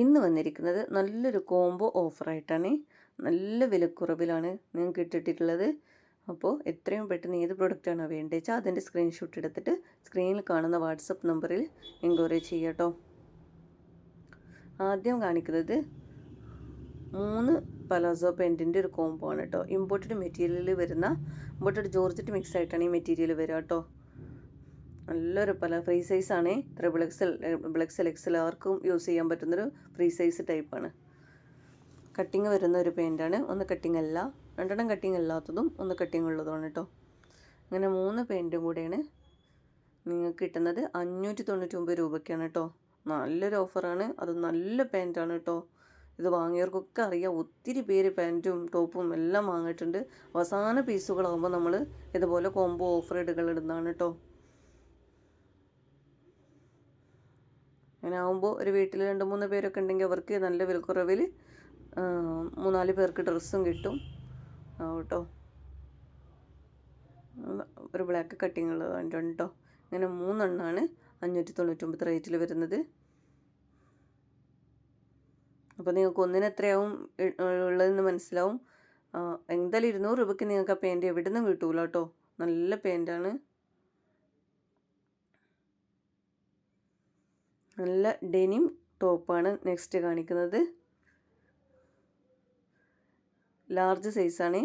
ഇന്ന് വന്നിരിക്കുന്നത് നല്ലൊരു കോംബോ ഓഫറായിട്ടാണ് നല്ല വിലക്കുറവിലാണ് നിങ്ങൾക്ക് ഇട്ടിട്ടുള്ളത്. അപ്പോൾ എത്രയും പെട്ടെന്ന് ഏത് പ്രൊഡക്റ്റാണോ വേണ്ടത് വെച്ചാൽ അതിന്റെ സ്ക്രീൻഷോട്ട് എടുത്തിട്ട് സ്ക്രീനിൽ കാണുന്ന വാട്സപ്പ് നമ്പറിൽ എൻക്വയറി ചെയ്യാട്ടോ ആദ്യം കാണിക്കുന്നത് മൂന്ന് പലാസോ പെന്റിന്റെ ഒരു കോംബോ ആണ് കേട്ടോ ഇമ്പോർട്ടഡ് മെറ്റീരിയലിൽ വരുന്ന ഇമ്പോർട്ടഡ് ജോർജറ്റ് മിക്സ് ആയിട്ടാണ് ഈ മെറ്റീരിയൽ വരിക കേട്ടോ നല്ലൊരു പല ഫ്രീ സൈസാണ് triple XL double XL XL ആർക്കും യൂസ് ചെയ്യാൻ പറ്റുന്നൊരു ഫ്രീ സൈസ് ടൈപ്പാണ് കട്ടിങ് വരുന്ന ഒരു പെയിന്റാണ് ഒന്ന് കട്ടിങ് അല്ല രണ്ടെണ്ണം കട്ടിങ് അല്ലാത്തതും ഒന്ന് കട്ടിങ് ഉള്ളതുമാണ് കേട്ടോ അങ്ങനെ മൂന്ന് പെയിന്റും കൂടെയാണ് നിങ്ങൾക്ക് കിട്ടുന്നത്. അഞ്ഞൂറ്റി തൊണ്ണൂറ്റി ഒമ്പത് രൂപയ്ക്കാണ് കേട്ടോ നല്ലൊരു ഓഫറാണ് അത് നല്ല പാന്റാണ് കേട്ടോ ഇത് വാങ്ങിയവർക്കൊക്കെ അറിയാം. ഒത്തിരി പേര് പാന്റും ടോപ്പും എല്ലാം വാങ്ങിയിട്ടുണ്ട്. അവസാന പീസുകളാകുമ്പോൾ നമ്മൾ ഇതുപോലെ കോംബോ ഓഫർ ഇടുകൾ ഇടുന്നതാണ് കേട്ടോ അങ്ങനെ ആകുമ്പോൾ ഒരു വീട്ടിൽ രണ്ട് മൂന്ന് പേരൊക്കെ ഉണ്ടെങ്കിൽ അവർക്ക് നല്ല വിലക്കുറവിൽ മൂന്നാൽ പേർക്ക് ഡ്രസ്സും കിട്ടും. കേട്ടോ ഒരു ബ്ലാക്ക് കട്ടിങ് ഉള്ളത് കേട്ടോ ഇങ്ങനെ മൂന്നെണ്ണമാണ് അഞ്ഞൂറ്റി തൊണ്ണൂറ്റൊമ്പത് റേറ്റിൽ വരുന്നത്. അപ്പോൾ നിങ്ങൾക്ക് ഒന്നിന് എത്രയാവും ഉള്ളതെന്ന് മനസ്സിലാവും. എന്തായാലും ഇരുന്നൂറ് രൂപയ്ക്ക് നിങ്ങൾക്ക് ആ പെയിന്റ് എവിടെ നിന്നും കിട്ടൂല കേട്ടോ നല്ല പെയിന്റാണ് നല്ല ഡെനിം ടോപ്പാണ് നെക്സ്റ്റ് കാണിക്കുന്നത്. ലാർജ് സൈസാണ്.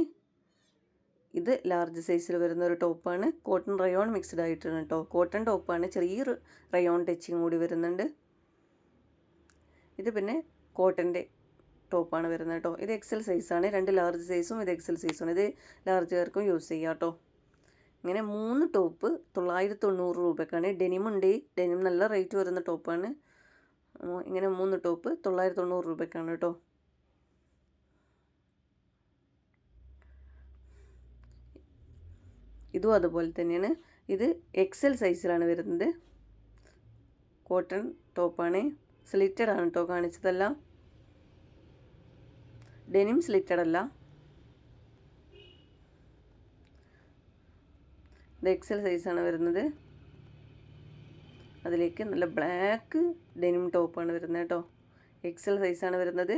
ഇത് ലാർജ് സൈസിൽ വരുന്ന ഒരു ടോപ്പാണ്. കോട്ടൺ റയോൺ മിക്സ്ഡ് ആയിട്ടാണ് കേട്ടോ. കോട്ടൺ ടോപ്പാണ്. ചെറിയ റയോൺ ടച്ചിങ് കൂടി വരുന്നുണ്ട്. ഇത് പിന്നെ കോട്ടന്റെ ടോപ്പാണ് വരുന്നത് കേട്ടോ. ഇത് എക്സൽ സൈസാണ്. രണ്ട് ലാർജ് സൈസും ഇത് എക്സൽ സൈസും. ഇത് ലാർജ് ലാർജുകാർക്കും യൂസ് ചെയ്യാം കേട്ടോ. ഇങ്ങനെ മൂന്ന് ടോപ്പ് തൊള്ളായിരത്തി തൊണ്ണൂറ് രൂപക്കാണ്. ഡെനിം ഉണ്ട്. ഡെനിം നല്ല റേറ്റ് വരുന്ന ടോപ്പാണ് ഇങ്ങനെ മൂന്ന് ടോപ്പ് തൊള്ളായിരത്തി തൊണ്ണൂറ് രൂപക്കാണ് കേട്ടോ. ഇതും അതുപോലെ തന്നെയാണ്. ഇത് എക്സൽ സൈസിലാണ് വരുന്നത്. കോട്ടൺ ടോപ്പാണ് സ്ലിറ്റഡ് ആണ് കേട്ടോ കാണിച്ചതല്ല. ഡെനിം സ്ലിറ്റഡ് അല്ല. ഇത് എക്സൽ സൈസാണ് വരുന്നത്. അതിലേക്ക് നല്ല ബ്ലാക്ക് ഡെനിം ടോപ്പാണ് വരുന്നത് കേട്ടോ. എക്സൽ സൈസാണ് വരുന്നത്.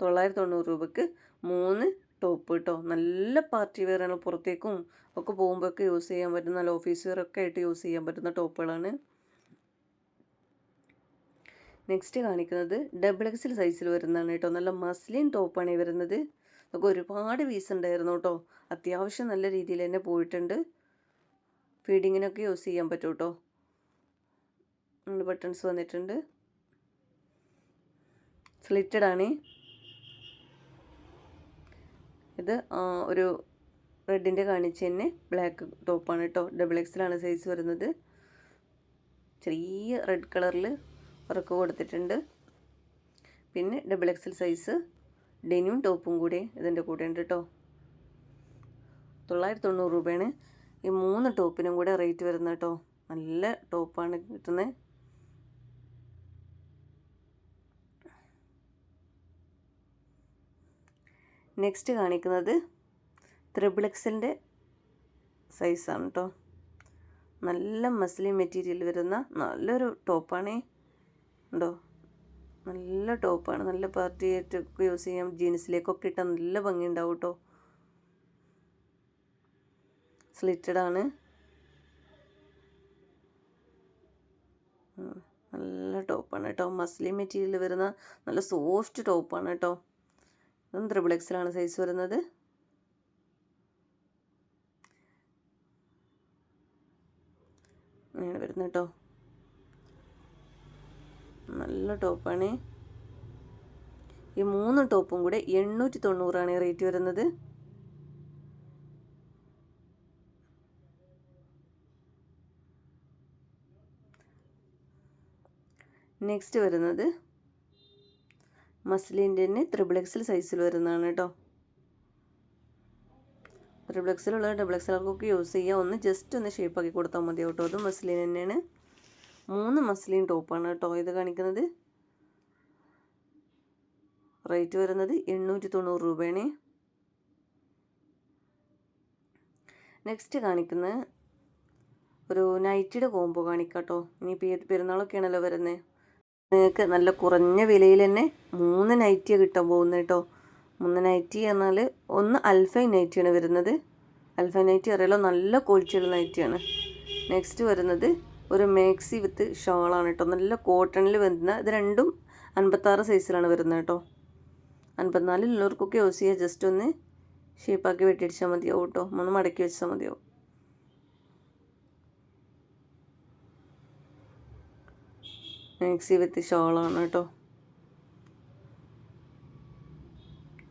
തൊള്ളായിരത്തി തൊണ്ണൂറ് രൂപയ്ക്ക് മൂന്ന് ടോപ്പ് കേട്ടോ. നല്ല പാർട്ടി വെയറാണ് പുറത്തേക്കും ഒക്കെ പോകുമ്പോഴൊക്കെ യൂസ് ചെയ്യാൻ പറ്റുന്ന നല്ല ഓഫീസ് വെയർ ഒക്കെ ആയിട്ട് യൂസ് ചെയ്യാൻ പറ്റുന്ന ടോപ്പുകളാണ്. നെക്സ്റ്റ് കാണിക്കുന്നത് ഡബിൾ എക്സൽ സൈസിൽ വരുന്നതാണ് കേട്ടോ. നല്ല മസ്ലിൻ ടോപ്പാണ് ഈ വരുന്നത്. നമുക്ക് ഒരുപാട് പീസ് ഉണ്ടായിരുന്നു കേട്ടോ. അത്യാവശ്യം നല്ല രീതിയിൽ തന്നെ പോയിട്ടുണ്ട്. ഫീഡിങ്ങിനൊക്കെ യൂസ് ചെയ്യാൻ പറ്റും കേട്ടോ ബട്ടൺസ് വന്നിട്ടുണ്ട്. സ്ലിറ്റഡ് ആണ്. ഇത് ഒരു റെഡിന്റെ കാണിച്ച് തന്നെ ബ്ലാക്ക് ടോപ്പാണ് കേട്ടോ. ഡബിൾ എക്സിലാണ് സൈസ് വരുന്നത്. ചെറിയ റെഡ് കളറിൽ വർക്ക് കൊടുത്തിട്ടുണ്ട്. പിന്നെ ഡബിൾ എക്സൽ സൈസ് ഡെനിയും ടോപ്പും കൂടി ഇതിന്റെ കൂടെ ഉണ്ട് കേട്ടോ. തൊള്ളായിരത്തി തൊണ്ണൂറ് രൂപയാണ്. ഈ മൂന്ന് ടോപ്പിനും കൂടെ റേറ്റ് വരുന്നത് കേട്ടോ. നല്ല ടോപ്പാണ് കിട്ടുന്നത് നെക്സ്റ്റ് കാണിക്കുന്നത് ത്രിബിൾ എക്സലിന്റെ സൈസാണ് കേട്ടോ. നല്ല മസ്ലിൻ മെറ്റീരിയൽ വരുന്ന നല്ലൊരു ടോപ്പാണ്. ഉണ്ടോ? നല്ല ടോപ്പാണ്. നല്ല പാർട്ടി ആയിട്ടൊക്കെ യൂസ് ചെയ്യാം. ജീൻസിലേക്കൊക്കെ ഇട്ടാൽ നല്ല ഭംഗി ഉണ്ടാവും കേട്ടോ. സ്ലിറ്റഡ് ആണ്. നല്ല ടോപ്പാണ് കേട്ടോ മസ്ലിൻ മെറ്റീരിയൽ വരുന്ന നല്ല സോഫ്റ്റ് ടോപ്പാണ് കേട്ടോ ഇതും ത്രിബിൾ എക്സിലാണ് സൈസ് വരുന്നത്. അങ്ങനെയാണ് വരുന്നത് കേട്ടോ നല്ല ടോപ്പാണ് ഈ മൂന്ന് ടോപ്പും കൂടെ എണ്ണൂറ്റി തൊണ്ണൂറാണ് റേറ്റ് വരുന്നത്. നെക്സ്റ്റ് വരുന്നത് മസ്ലിന്റെ തന്നെ ത്രിബിൾ എക്സൽ സൈസിൽ വരുന്നതാണ് കേട്ടോ. ത്രിബിൾ എക്സലുള്ള ഡബിൾ എക്സലർക്കൊക്കെ യൂസ് ചെയ്യുക ഒന്ന് ജസ്റ്റ് ഒന്ന് ഷേപ്പാക്കി കൊടുത്താൽ മതി കേട്ടോ. അത് മസ്ലിൻ തന്നെയാണ് മൂന്ന് മസ്ലിൻ ടോപ്പാണ് കേട്ടോ ഇത് കാണിക്കുന്നത്. റേറ്റ് വരുന്നത് എണ്ണൂറ്റി തൊണ്ണൂറ് രൂപയാണ്. നെക്സ്റ്റ് കാണിക്കുന്ന ഒരു നൈറ്റിയുടെ കോംബോ കാണിക്കാം കേട്ടോ ഇനി പെരുന്നാളൊക്കെയാണല്ലോ വരുന്നത് നിങ്ങൾക്ക് നല്ല കുറഞ്ഞ വിലയിൽ തന്നെ മൂന്ന് നൈറ്റിയാണ് കിട്ടാൻ പോകുന്നത് കേട്ടോ മൂന്ന് നൈറ്റി എന്നാൽ ഒന്ന് അൽഫൈ നൈറ്റിയാണ് വരുന്നത്. അൽഫൈ നൈറ്റി അറിയാലോ നല്ല ക്വാളിറ്റിയുള്ള നൈറ്റിയാണ് നെക്സ്റ്റ് വരുന്നത് ഒരു മാക്സി വിത്ത് ഷോളാണ് കേട്ടോ നല്ല കോട്ടണിൽ വരുന്ന ഇത് രണ്ടും അൻപത്താറ് സൈസിലാണ് വരുന്നത് കേട്ടോ അൻപത്തിനാലിലുള്ളവർക്കൊക്കെ യൂസ് ചെയ്യുക ജസ്റ്റ് ഒന്ന് ഷേപ്പാക്കി വെട്ടിയടിച്ചാൽ മതിയാവും കേട്ടോ ഒന്ന് മടക്കി വെച്ചാൽ മതിയാവും. മാക്സി വിത്ത് ഷോളാണ് കേട്ടോ.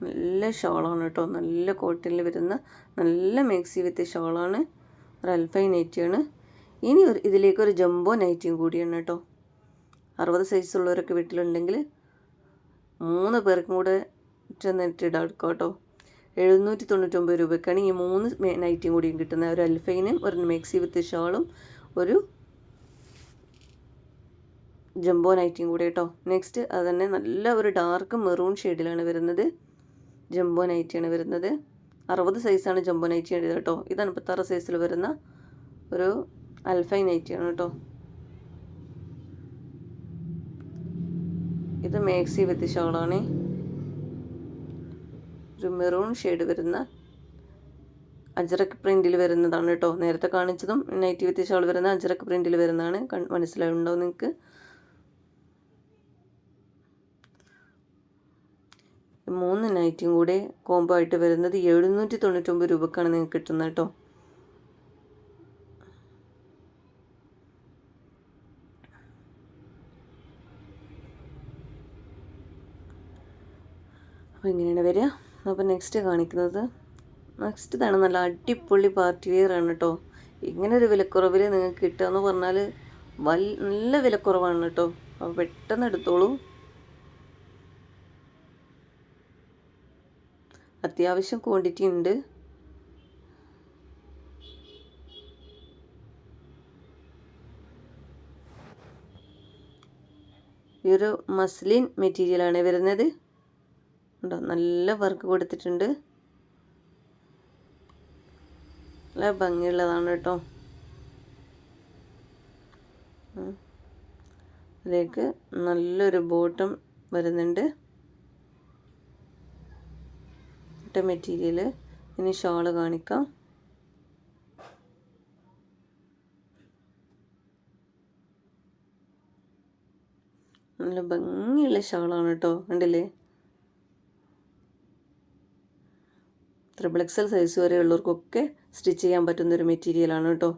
നല്ല ഷോളാണ് കേട്ടോ. നല്ല കോട്ടണിൽ വരുന്ന നല്ല മാക്സി വിത്ത് ഷോളാണ്. ഒരു അൽഫൈ നൈറ്റിയാണ് ഇനി ഒരു ഇതിലേക്ക് ഒരു ജംബോ നൈറ്റിയും കൂടിയാണ് കേട്ടോ. അറുപത് സൈസുള്ളവരൊക്കെ വീട്ടിലുണ്ടെങ്കിൽ മൂന്ന് പേർക്കും കൂടെ എടുക്കാം കേട്ടോ. എഴുന്നൂറ്റി തൊണ്ണൂറ്റൊമ്പത് രൂപയ്ക്കാണ് ഈ മൂന്ന് നൈറ്റിയും കൂടിയും കിട്ടുന്നത്. ഒരു അൽഫൈനും ഒരു മെക്സി വിത്ത് ഷാളും ഒരു ജംബോ നൈറ്റിയും കൂടെ കേട്ടോ. നെക്സ്റ്റ് അത് തന്നെ നല്ല ഒരു ഡാർക്ക് മെറൂൺ ഷെയ്ഡിലാണ് വരുന്നത്. ജംബോ നൈറ്റിയാണ് വരുന്നത്. അറുപത് സൈസാണ് ജംബോ നൈറ്റി എഴുതുക കേട്ടോ. ഇത് അൻപത്താറ് സൈസിൽ വരുന്ന ഒരു അൽഫൈ നൈറ്റിയാണ് കേട്ടോ. ഇത് മേക്സി വിത്ത് ഷോളാണ് ഒരു മെറൂൺ ഷെയ്ഡ് വരുന്ന അജറക്ക് പ്രിന്റിൽ വരുന്നതാണ് കേട്ടോ. നേരത്തെ കാണിച്ചതും നൈറ്റി വിത്ത് ഷോൾ വരുന്ന അജറക്ക് പ്രിന്റിൽ വരുന്നതാണ്. മനസ്സിലായിട്ടുണ്ടോ നിങ്ങൾക്ക് മൂന്ന് നൈറ്റും കൂടെ കോംബോ ആയിട്ട് വരുന്നത് എഴുന്നൂറ്റി തൊണ്ണൂറ്റൊമ്പത് രൂപക്കാണ് നിങ്ങൾക്ക് കിട്ടുന്നത് കേട്ടോ. അപ്പോൾ ഇങ്ങനെയാണ് വരിക. അപ്പോൾ നെക്സ്റ്റ് കാണിക്കുന്നത്. നെക്സ്റ്റ് ഇതാണ് നല്ല അടിപൊളി പാർട്ടി വെയർ ആണ് കേട്ടോ. ഇങ്ങനെ ഒരു വിലക്കുറവിൽ നിങ്ങൾക്ക് കിട്ടുക എന്ന് പറഞ്ഞാൽ വൽ നല്ല വിലക്കുറവാണ് കേട്ടോ. അപ്പോൾ പെട്ടെന്ന് എടുത്തോളൂ. അത്യാവശ്യം ക്വാണ്ടിറ്റി ഉണ്ട്. ഈ ഒരു മസ്ലിൻ മെറ്റീരിയലാണ് വരുന്നത്. ഉണ്ടോ? നല്ല വർക്ക് കൊടുത്തിട്ടുണ്ട്. നല്ല ഭംഗിയുള്ളതാണ് കേട്ടോ. അതിലേക്ക് നല്ലൊരു ബോട്ടം വരുന്നുണ്ട്. ഇട്ട മെറ്റീരിയൽ ഇനി ഷോൾ കാണിക്കാം. നല്ല ഭംഗിയുള്ള ഷാളാണ് കേട്ടോ കണ്ടില്ലേ? ത്രിബിൾ എക്സൽ സൈസ് വരെ ഉള്ളവർക്കൊക്കെ സ്റ്റിച്ച് ചെയ്യാൻ പറ്റുന്ന ഒരു മെറ്റീരിയലാണ് കേട്ടോ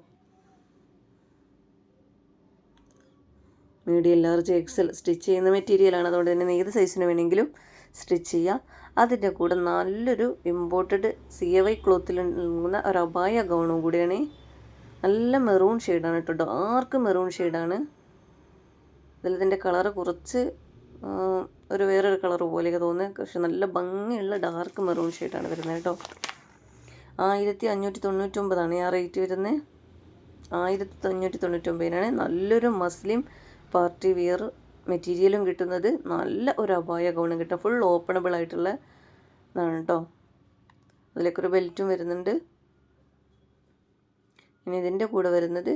മീഡിയം ലാർജ് എക്സൽ സ്റ്റിച്ച് ചെയ്യുന്ന മെറ്റീരിയലാണ് അതുകൊണ്ട് തന്നെ ഏത് സൈസിന് വേണമെങ്കിലും സ്റ്റിച്ച് ചെയ്യുക. അതിന്റെ കൂടെ നല്ലൊരു ഇമ്പോർട്ടഡ് സി എ വൈ ക്ലോത്തിൽ ഉണ്ടാകുന്ന ഒരു അബായ ഗൗണും കൂടിയാണ്. നല്ല മെറൂൺ ഷെയ്ഡാണ് കേട്ടോ. ഡാർക്ക് മെറൂൺ ഷെയ്ഡാണ് ഇതിന്റെ കളറ് കുറച്ച് ഒരു വേറൊരു കളർ പോലെയൊക്കെ തോന്നുന്നത് പക്ഷെ നല്ല ഭംഗിയുള്ള ഡാർക്ക് മെറൂൺ ഷെയ്ഡാണ് വരുന്നത് കേട്ടോ. ആയിരത്തി അഞ്ഞൂറ്റി തൊണ്ണൂറ്റൊമ്പതാണ് ആ റേറ്റ് വരുന്നത്. ആയിരത്തി അഞ്ഞൂറ്റി തൊണ്ണൂറ്റൊമ്പതിനാണ് നല്ലൊരു മസ്ലിം പാർട്ടി വിയർ മെറ്റീരിയലും കിട്ടുന്നത് നല്ല ഒരു അപായ ഗൗണും കിട്ടും. ഫുൾ ഓപ്പണബിൾ ആയിട്ടുള്ള ഇതാണ് കേട്ടോ. അതിലേക്കൊരു ബെൽറ്റും വരുന്നുണ്ട്. ഇനി ഇതിന്റെ കൂടെ വരുന്നത്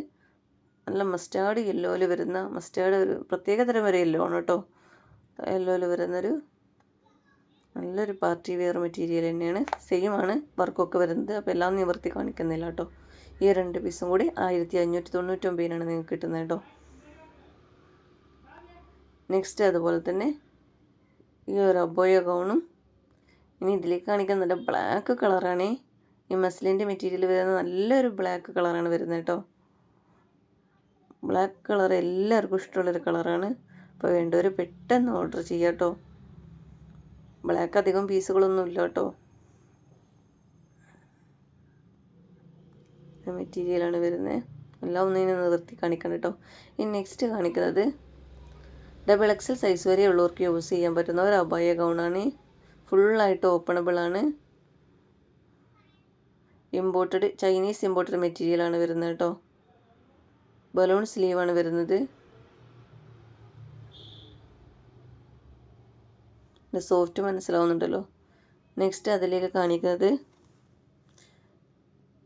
നല്ല മസ്റ്റാർഡ് യെല്ലോയിൽ വരുന്ന മസ്റ്റാർഡ് ഒരു പ്രത്യേക തരം വരെ യെല്ലോ ആണ് കേട്ടോ. യെല്ലോയിൽ വരുന്നൊരു നല്ലൊരു പാർട്ടി വെയർ മെറ്റീരിയൽ തന്നെയാണ്. സെയിം ആണ് വർക്കൊക്കെ വരുന്നത്. അപ്പോൾ എല്ലാം നിവർത്തി കാണിക്കുന്നില്ല കേട്ടോ. ഈ രണ്ട് പീസും കൂടി ആയിരത്തി അഞ്ഞൂറ്റി തൊണ്ണൂറ്റൊമ്പതിനാണ് നിങ്ങൾക്ക് കിട്ടുന്നത് കേട്ടോ. നെക്സ്റ്റ് അതുപോലെ തന്നെ ഈ ഒരു അബോയ ഗൗണും ഇനി ഇതിലേക്ക് കാണിക്കാൻ നല്ല ബ്ലാക്ക് കളറാണ് ഈ മസ്ലിന്റെ മെറ്റീരിയൽ വരുന്ന നല്ലൊരു ബ്ലാക്ക് കളറാണ് വരുന്നത് കേട്ടോ. ബ്ലാക്ക് കളർ എല്ലാവർക്കും ഇഷ്ടമുള്ളൊരു കളറാണ് അപ്പോൾ വേണ്ടവർ പെട്ടെന്ന് ഓർഡർ ചെയ്യാം കേട്ടോ. ബ്ലാക്ക് അധികം പീസുകളൊന്നും ഇല്ല കേട്ടോ. മെറ്റീരിയലാണ് വരുന്നത്. എല്ലാം ഒന്നിനെ നിർത്തി കാണിക്കണം കേട്ടോ. ഇനി നെക്സ്റ്റ് കാണിക്കുന്നത് ഡബിൾ എക്സൽ സൈസ് വരെ ഉള്ളവർക്ക് യൂസ് ചെയ്യാൻ പറ്റുന്ന ഒരു അബായ ഗൗണാണ് ഫുള്ളായിട്ട് ഓപ്പണബിൾ ആണ്. ഇമ്പോർട്ടഡ് ചൈനീസ് ഇമ്പോർട്ടഡ് മെറ്റീരിയലാണ് വരുന്നത് കേട്ടോ. ബലൂൺ സ്ലീവാണ് വരുന്നത്. സോഫ്റ്റ് മനസ്സിലാവുന്നുണ്ടല്ലോ. നെക്സ്റ്റ് അതിലേക്ക് കാണിക്കുന്നത്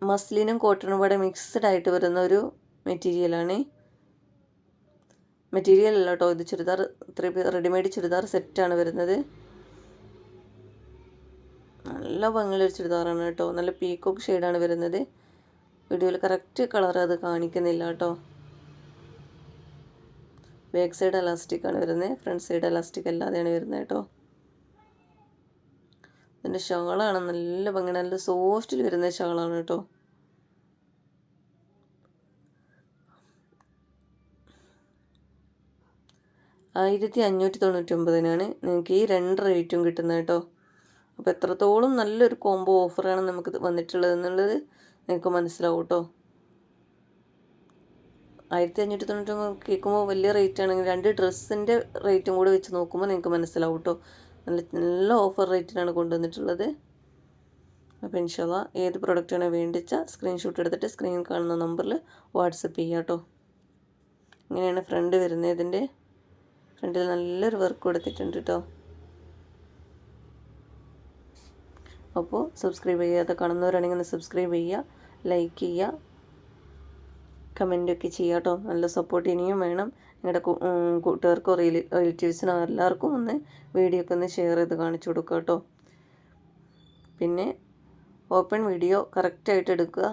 മസ്ലിനും കോട്ടണും കൂടെ മിക്സ്ഡ് ആയിട്ട് വരുന്ന ഒരു മെറ്റീരിയലാണ് മെറ്റീരിയൽ അല്ല കേട്ടോ ഇത് ചുരിദാർ ത്രീ റെഡിമെയ്ഡ് ചുരിദാർ സെറ്റാണ് വരുന്നത്. നല്ല ഭംഗിയുള്ളൊരു ചുരിദാറാണ് കേട്ടോ നല്ല പീക്കോക്ക് ഷെയ്ഡാണ് വരുന്നത്. വീഡിയോയിൽ കറക്റ്റ് കളർ അത് കാണിക്കുന്നില്ല കേട്ടോ ബാക്ക് സൈഡ് അലാസ്റ്റിക്കാണ് വരുന്നത്. ഫ്രണ്ട് സൈഡ് അലാസ്റ്റിക് അല്ലാതെയാണ് വരുന്നത് കേട്ടോ ഇതിന്റെ ഷാളാണ് നല്ല ഭംഗി നല്ല സോഫ്റ്റിൽ വരുന്ന ഷാളാണ് കേട്ടോ ആയിരത്തി അഞ്ഞൂറ്റി തൊണ്ണൂറ്റൊമ്പതിനാണ് നിങ്ങൾക്ക് ഈ രണ്ട് റേറ്റും കിട്ടുന്നത് കേട്ടോ. അപ്പോൾ എത്രത്തോളം നല്ലൊരു കോംബോ ഓഫറാണ് നമുക്ക് വന്നിട്ടുള്ളത് എന്നുള്ളത് നിങ്ങൾക്ക് മനസ്സിലാവും കേട്ടോ. ആയിരത്തി അഞ്ഞൂറ്റി തൊണ്ണൂറ്റൊമ്പത് കേൾക്കുമ്പോൾ വലിയ റേറ്റ് ആണെങ്കിൽ രണ്ട് ഡ്രസ്സിന്റെ റേറ്റും കൂടെ വെച്ച് നോക്കുമ്പോൾ നിങ്ങൾക്ക് മനസ്സിലാവും കേട്ടോ. നല്ല നല്ല ഓഫർ റേറ്റിനാണ് കൊണ്ടുവന്നിട്ടുള്ളത്. അപ്പോൾ ഇൻഷാല്ല ഏത് പ്രൊഡക്റ്റാണ് വേണ്ടിച്ച സ്ക്രീൻഷോട്ട് എടുത്തിട്ട് സ്ക്രീനിൽ കാണുന്ന നമ്പറിൽ വാട്സപ്പ് ചെയ്യാം കേട്ടോ. ഇങ്ങനെയാണ് ഫ്രണ്ട് വരുന്നത് ഇതിന്റെ. ഫ്രണ്ടിൽ നല്ലൊരു വർക്ക് കൊടുത്തിട്ടുണ്ട് കേട്ടോ അപ്പോൾ സബ്സ്ക്രൈബ് ചെയ്യാതെ കാണുന്നവരാണെങ്കിൽ ഒന്ന് സബ്സ്ക്രൈബ് ചെയ്യുക ലൈക്ക് ചെയ്യുക കമന്റൊക്കെ ചെയ്യുക കേട്ടോ നല്ല സപ്പോർട്ട് ഇനിയും വേണം. നിങ്ങളുടെ കൂട്ടുകാർക്കോ റിലേ റിലേറ്റീവ്സിനോ എല്ലാവർക്കും ഒന്ന് വീഡിയോ ഒക്കെ ഒന്ന് ഷെയർ ചെയ്ത് കാണിച്ചു കൊടുക്കുക കേട്ടോ പിന്നെ ഓപ്പൺ വീഡിയോ കറക്റ്റായിട്ട് എടുക്കുക.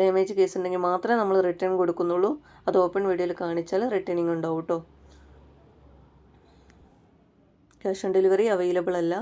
ഡാമേജ് കേസ് ഉണ്ടെങ്കിൽ മാത്രമേ നമ്മൾ റിട്ടേൺ കൊടുക്കുന്നുള്ളൂ. അത് ഓപ്പൺ വീഡിയോയിൽ കാണിച്ചാൽ റിട്ടേണിങ് ഉണ്ടാവും കേട്ടോ ക്യാഷ് ഓൺ ഡെലിവറി അവൈലബിൾ അല്ല.